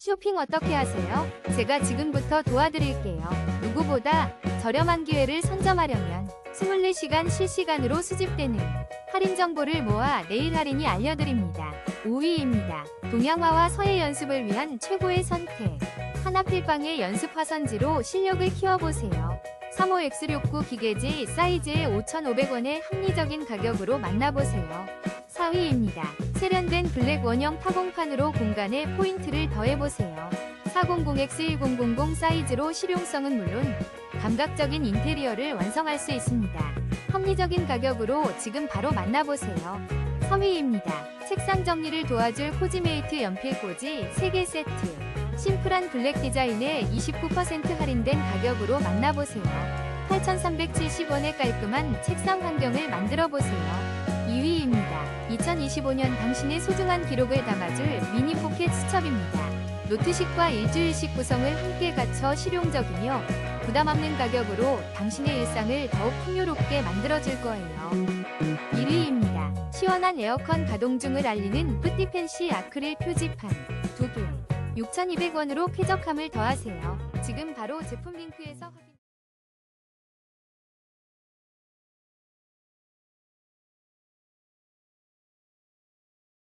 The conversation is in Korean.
쇼핑 어떻게 하세요? 제가 지금부터 도와드릴게요. 누구보다 저렴한 기회를 선점하려면 24시간 실시간으로 수집되는 할인 정보를 모아 내일 할인이 알려드립니다. 5위입니다. 동양화와 서예 연습을 위한 최고의 선택. 하나필방의 연습 화선지로 실력을 키워보세요. 35X69 기계지 사이즈의 5,500원의 합리적인 가격으로 만나보세요. 4위입니다. 세련된 블랙 원형 타공판으로 공간에 포인트를 더해보세요. 400X1000 사이즈로 실용성은 물론 감각적인 인테리어를 완성할 수 있습니다. 합리적인 가격으로 지금 바로 만나보세요. 3위입니다. 책상 정리를 도와줄 코지메이트 연필꽂이 3개 세트. 심플한 블랙 디자인에 29% 할인된 가격으로 만나보세요. 8,370원의 깔끔한 책상 환경을 만들어보세요. 2위입니다. 2025년 당신의 소중한 기록을 담아줄 미니 포켓 수첩입니다. 노트식과 일주일식 구성을 함께 갖춰 실용적이며 부담 없는 가격으로 당신의 일상을 더욱 풍요롭게 만들어줄 거예요. 1위입니다. 시원한 에어컨 가동 중을 알리는 뿌띠펜시 아크릴 표지판 2개 6,200원으로 쾌적함을 더하세요. 지금 바로 제품 링크에서 확인